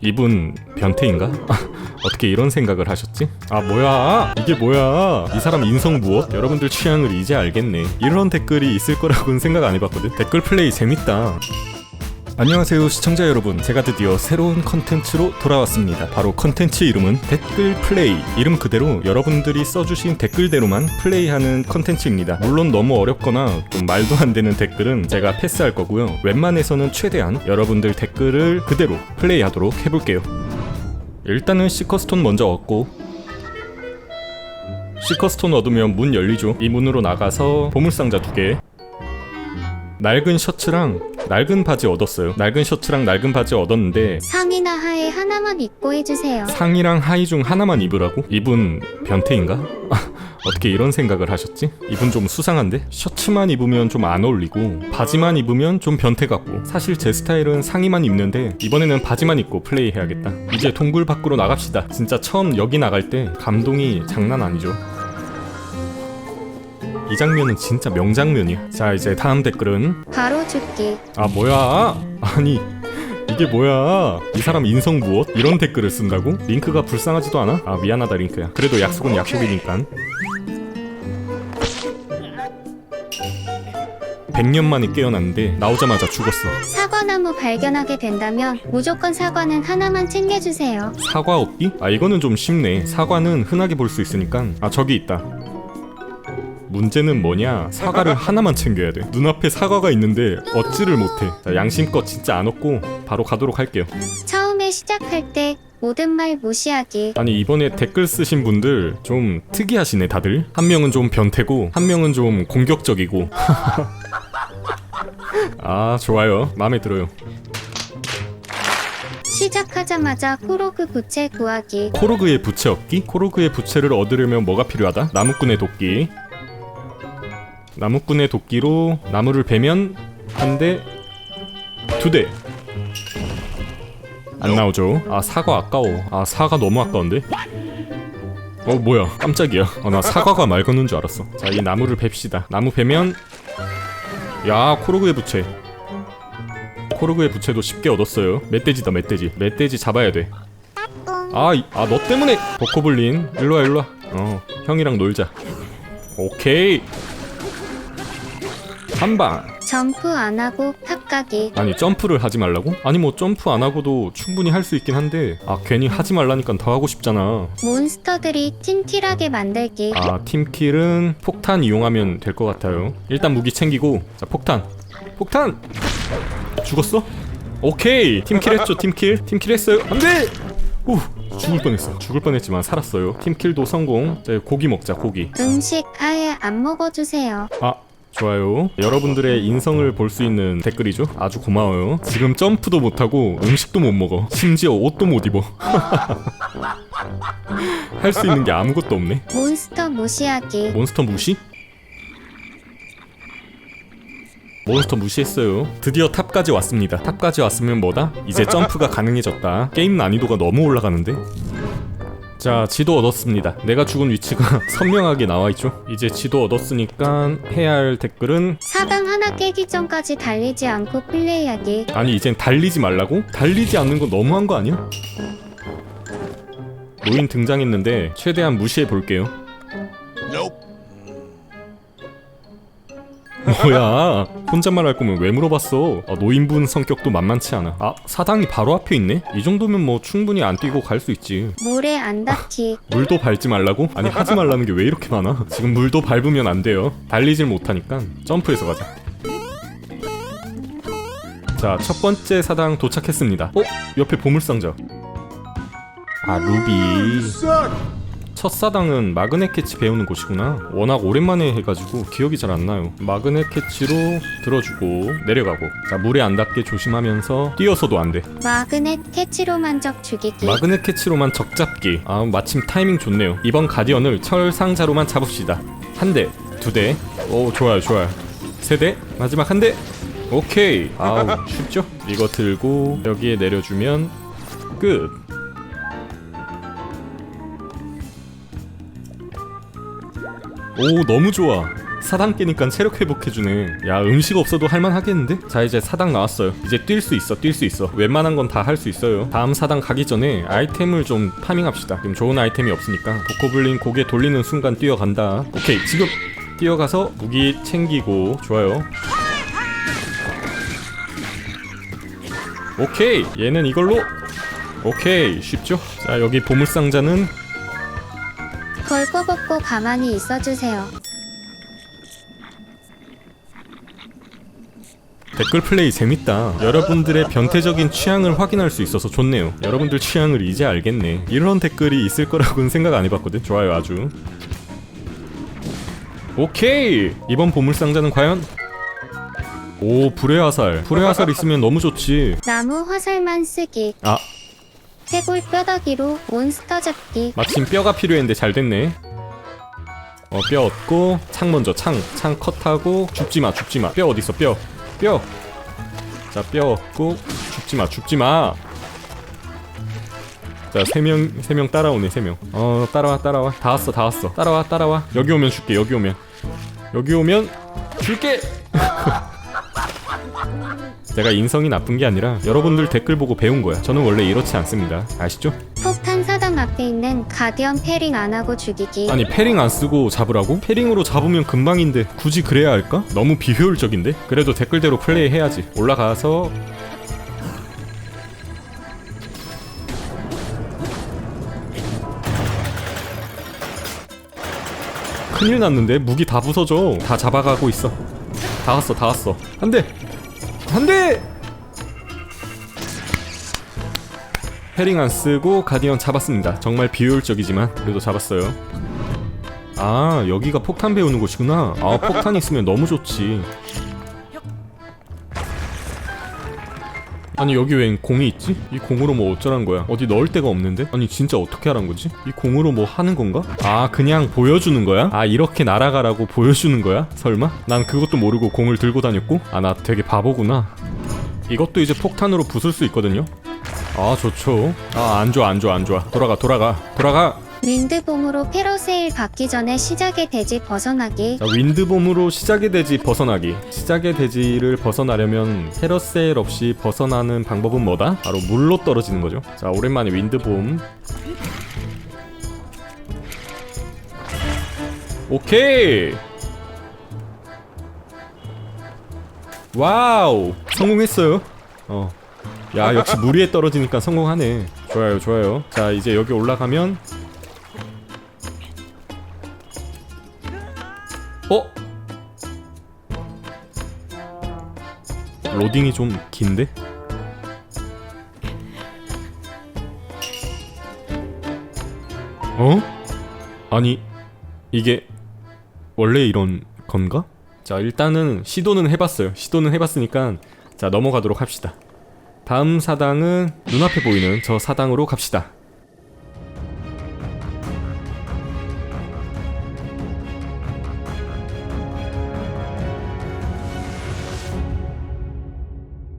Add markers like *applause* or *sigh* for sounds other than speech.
이분 변태인가? *laughs* 어떻게 이런 생각을 하셨지? 아 뭐야 이게 뭐야 이 사람 인성 무엇? 여러분들 취향을 이제 알겠네 이런 댓글이 있을 거라고는 생각 안 해봤거든 댓글 플레이 재밌다 안녕하세요 시청자 여러분. 제가 드디어 새로운 컨텐츠로 돌아왔습니다. 바로 컨텐츠 이름은 댓글 플레이. 이름 그대로 여러분들이 써주신 댓글대로만 플레이하는 컨텐츠입니다. 물론 너무 어렵거나 좀 말도 안 되는 댓글은 제가 패스할 거고요. 웬만해서는 최대한 여러분들 댓글을 그대로 플레이하도록 해볼게요. 일단은 시커스톤 먼저 얻고 시커스톤 얻으면 문 열리죠. 이 문으로 나가서 보물상자 두개 낡은 셔츠랑 낡은 바지 얻었어요. 낡은 셔츠랑 낡은 바지 얻었는데 상의나 하에 하나만 입고 해주세요. 상의랑 하의 중 하나만 입으라고? 이분 변태인가? 아, 어떻게 이런 생각을 하셨지? 이분 좀 수상한데? 셔츠만 입으면 좀 안 어울리고 바지만 입으면 좀 변태 같고 사실 제 스타일은 상의만 입는데 이번에는 바지만 입고 플레이 해야겠다. 이제 동굴 밖으로 나갑시다. 진짜 처음 여기 나갈 때 감동이 장난 아니죠. 이 장면은 진짜 명장면이야. 자 이제 다음 댓글은 바로 죽기. 아 뭐야? 아니 이게 뭐야? 이 사람 인성 무엇? 이런 댓글을 쓴다고? 링크가 불쌍하지도 않아? 아 미안하다 링크야. 그래도 약속은 약속이니까. 100년 만에 깨어났는데 나오자마자 죽었어. 사과나무 발견하게 된다면 무조건 사과는 하나만 챙겨주세요. 사과 얻기? 아 이거는 좀 쉽네. 사과는 흔하게 볼 수 있으니까. 아 저기 있다. 문제는 뭐냐? 사과를 하나만 챙겨야 돼. 눈앞에 사과가 있는데 얻지를 못해. 자, 양심껏 진짜 안 얻고 바로 가도록 할게요. 처음에 시작할 때 모든 말 무시하기. 아니 이번에 댓글 쓰신 분들 좀 특이하시네 다들 한 명은 좀 변태고 한 명은 좀 공격적이고 *laughs* 아 좋아요 마음에 들어요 시작하자마자 코로그 부채 구하기. 코로그의 부채 얻기? 코로그의 부채를 얻으려면 뭐가 필요하다? 나무꾼의 도끼 나무꾼의 도끼로 나무를 베면 한 대, 두 대. 안 나오죠? 아 사과 아까워. 아 사과 너무 아까운데? 어 뭐야 깜짝이야. 어, 나 사과가 말 거는 줄 알았어. 자 이 나무를 베시다. 나무 베면 야 코로그의 부채. 코르그의 부채도 쉽게 얻었어요. 멧돼지다 멧돼지. 멧돼지 잡아야 돼. 아, 아너 때문에 버코블린 일로와 일로와. 어, 형이랑 놀자. 오케이. 한 방. 점프 안 하고 탑 가기. 아니 점프를 하지 말라고? 아니 뭐 점프 안 하고도 충분히 할 수 있긴 한데 아 괜히 하지 말라니까 더 하고 싶잖아. 몬스터들이 찜질하게 만들기. 아 팀킬은 폭탄 이용하면 될 것 같아요. 일단 무기 챙기고 자 폭탄. 폭탄. 죽었어? 오케이 팀킬 했죠 팀킬 팀킬 했어요 안돼 우 죽을 뻔했어 죽을 뻔했지만 살았어요 팀킬도 성공 자 고기 먹자 고기 음식 아예 안 먹어주세요. 아 좋아요 여러분들의 인성을 볼 수 있는 댓글이죠 아주 고마워요 지금 점프도 못하고 음식도 못 먹어 심지어 옷도 못 입어 *laughs* 할 수 있는 게 아무것도 없네 몬스터 무시하기. 몬스터 무시? 몬스터 무시했어요. 드디어 탑까지 왔습니다. 탑까지 왔으면 뭐다? 이제 점프가 가능해졌다. 게임 난이도가 너무 올라가는데? 자, 지도 얻었습니다. 내가 죽은 위치가 *laughs* 선명하게 나와있죠? 이제 지도 얻었으니까 해야 할 댓글은 사당 하나 깨기 전까지 달리지 않고 플레이하기. 아니 이젠 달리지 말라고? 달리지 않는 건 너무한 거 아니야? 노인 등장했는데 최대한 무시해 볼게요. *laughs* 뭐야? 혼잣말 할 거면 왜 물어봤어? 아, 노인분 성격도 만만치 않아. 아 사당이 바로 앞에 있네? 이 정도면 뭐 충분히 안 뛰고 갈 수 있지. 물에 안 닿기. 물도 밟지 말라고? 아니 하지 말라는 게 왜 이렇게 많아? 지금 물도 밟으면 안 돼요. 달리질 못하니까 점프해서 가자. 자, 첫 번째 사당 도착했습니다. 어? 옆에 보물상자. 아, 루비. 첫 사당은 마그넷 캐치 배우는 곳이구나. 워낙 오랜만에 해가지고 기억이 잘 안 나요. 마그넷 캐치로 들어주고 내려가고. 자, 물에 안 닿게 조심하면서 뛰어서도 안 돼. 마그넷 캐치로 만 적 죽이기. 마그넷 캐치로만 적 잡기. 아 마침 타이밍 좋네요. 이번 가디언을 철 상자로만 잡읍시다. 한 대, 두 대. 오 좋아요 좋아요. 세 대. 마지막 한 대. 오케이. 아우 *laughs* 쉽죠? 이거 들고 여기에 내려주면 끝. 오 너무 좋아. 사당 깨니까 체력 회복해주네. 야 음식 없어도 할만하겠는데? 자 이제 사당 나왔어요. 이제 뛸 수 있어 뛸 수 있어. 웬만한 건 다 할 수 있어요. 다음 사당 가기 전에 아이템을 좀 파밍합시다. 지금 좋은 아이템이 없으니까. 보코블린 고개 돌리는 순간 뛰어간다. 오케이 지금 뛰어가서 무기 챙기고. 좋아요. 오케이 얘는 이걸로. 오케이 쉽죠? 자 여기 보물상자는 걸 꺼벗고 가만히 있어주세요. 댓글 플레이 재밌다. 여러분들의 변태적인 취향을 확인할 수 있어서 좋네요. 여러분들 취향을 이제 알겠네. 이런 댓글이 있을 거라고는 생각 안 해봤거든. 좋아요, 아주. 오케이! 이번 보물상자는 과연? 오, 불의 화살. 불의 화살 있으면 너무 좋지. 나무 화살만 쓰기. 아, 해골 뼈다귀로 몬스터 잡기. 마침 뼈가 필요했는데 잘 됐네. 어, 뼈 얻고, 창 먼저, 창. 창 컷하고, 죽지 마, 죽지 마. 뼈 어딨어, 뼈. 뼈. 자, 뼈 얻고, 죽지 마, 죽지 마. 자, 세 명, 세 명 따라오네, 세 명. 어, 따라와, 따라와. 다 왔어, 다 왔어. 따라와, 따라와. 여기 오면 줄게, 여기 오면. 여기 오면, 줄게! *laughs* 내가 인성이 나쁜 게 아니라 여러분들 댓글 보고 배운 거야. 저는 원래 이렇지 않습니다. 아시죠? 폭탄 사당 앞에 있는 가디언 패링 안 하고 죽이기. 아니 패링 안 쓰고 잡으라고? 패링으로 잡으면 금방인데 굳이 그래야 할까? 너무 비효율적인데? 그래도 댓글대로 플레이 해야지 올라가서 큰일 났는데 무기 다 부서져 다 잡아가고 있어 다 왔어 다 왔어 안 돼 안돼 패링 안 쓰고 가디언 잡았습니다. 정말 비효율적이지만 그래도 잡았어요. 아 여기가 폭탄 배우는 곳이구나. 아 폭탄 있으면 너무 좋지. 아니 여기 웬 공이 있지? 이 공으로 뭐 어쩌란 거야? 어디 넣을 데가 없는데? 아니 진짜 어떻게 하란 거지? 이 공으로 뭐 하는 건가? 아 그냥 보여주는 거야? 아 이렇게 날아가라고 보여주는 거야? 설마? 난 그것도 모르고 공을 들고 다녔고? 아 나 되게 바보구나. 이것도 이제 폭탄으로 부술 수 있거든요. 아 좋죠. 아 안 좋아 안 좋아 안 좋아. 돌아가 돌아가 돌아가. 윈드봄으로 페로세일 받기 전에 시작의 대지 벗어나기. 자 윈드봄으로 시작의 대지 벗어나기. 시작의 대지를 벗어나려면 헤러셀 없이 벗어나는 방법은 뭐다? 바로 물로 떨어지는 거죠. 자 오랜만에 윈드봄. 오케이. 와우 성공했어요. 어. 야 역시 물 위에 떨어지니까 성공하네. 좋아요 좋아요. 자 이제 여기 올라가면 로딩이 좀 긴데? 어? 아니 이게 원래 이런 건가? 자 일단은 시도는 해봤어요 시도는 해봤으니까 자 넘어가도록 합시다 다음 사당은 눈앞에 보이는 저 사당으로 갑시다